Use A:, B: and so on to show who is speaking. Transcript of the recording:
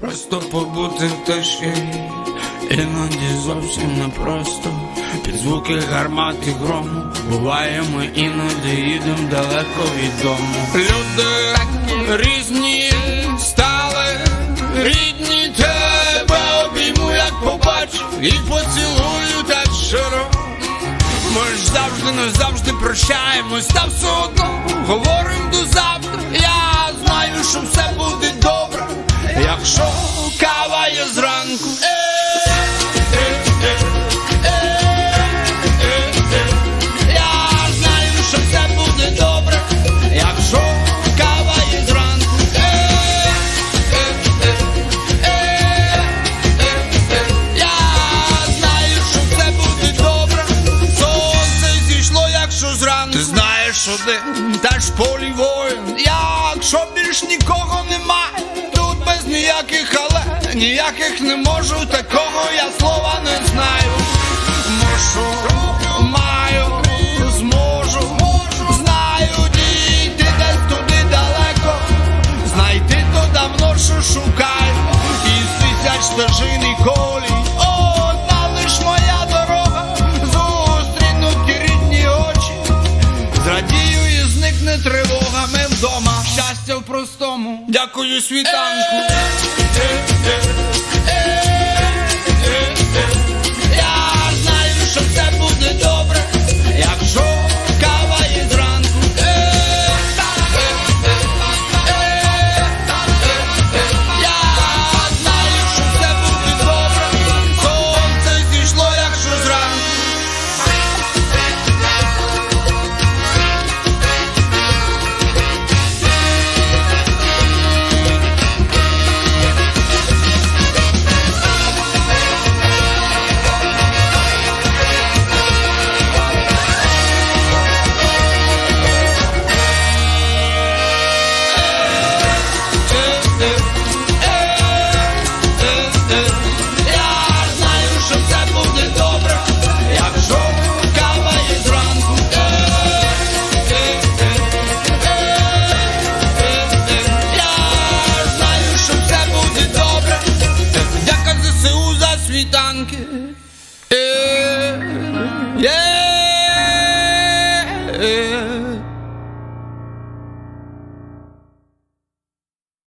A: Просто побути в тиші, іноді зовсім непросто. Під звуки гармат і грому буває, ми іноді їдем далеко від дому. Люди різні стали, рідні тебе обійму, як побачу, і поцілую так щиро. Ми ж завжди не завжди прощаємось, та все одно якщо кава є зранку. Е, е, е. Я знаю, що все буде добре, якщо кава є зранку. Я знаю, що все буде добре. Сонце зійшло, якщо зранку. Ти знаєш один, теж полі воїн. Якщо більш нікого немає, ніяких але, ніяких не можу, такого я слова не знаю. Мушу, маю, зможу, знаю, дійти десь туди далеко, знайти то що шукаю, із тисяч стежин і колій. Щастя в простому. Дякую світанку. Я